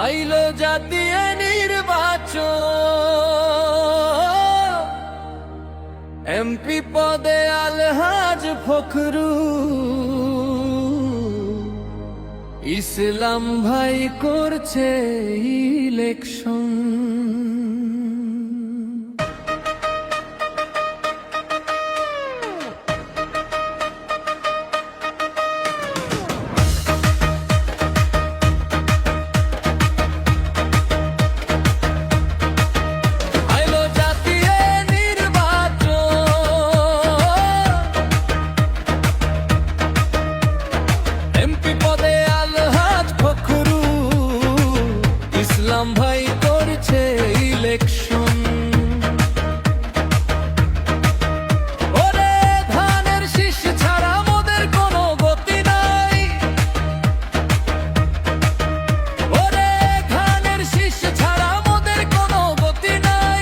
আইলো জাতীয় নির্বাচন। এমপি পদে আলহাজ ফখরু। ইসলাম ভাই করছে ইলেকশন। শীষ ছাড়া মোদের কোনো গতি নাই।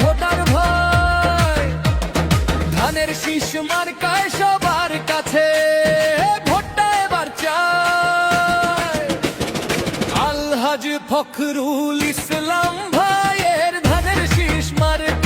ভোটার ভাই মার্কায় ফখরুল ইসলাম ভাইয়ের ধানের শীষ মার্কায়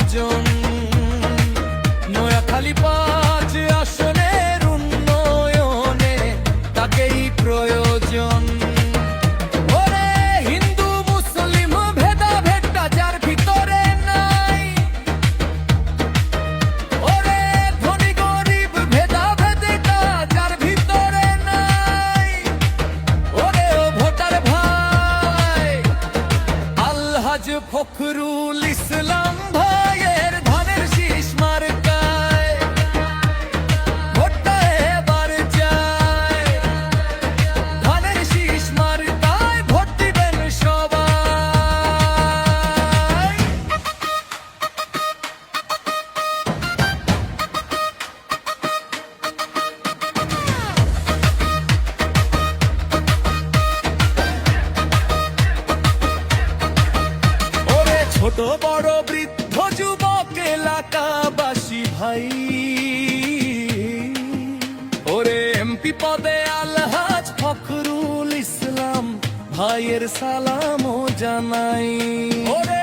আপন নয়া খালি পাঁচ ছোট বড় বৃদ্ধ যুবক এলাকাবাসী ভাই। ওরে এমপি পদে আলহাজ ফখরুল ইসলাম, ভাইয়ের সালাম ও জানাই। ওরে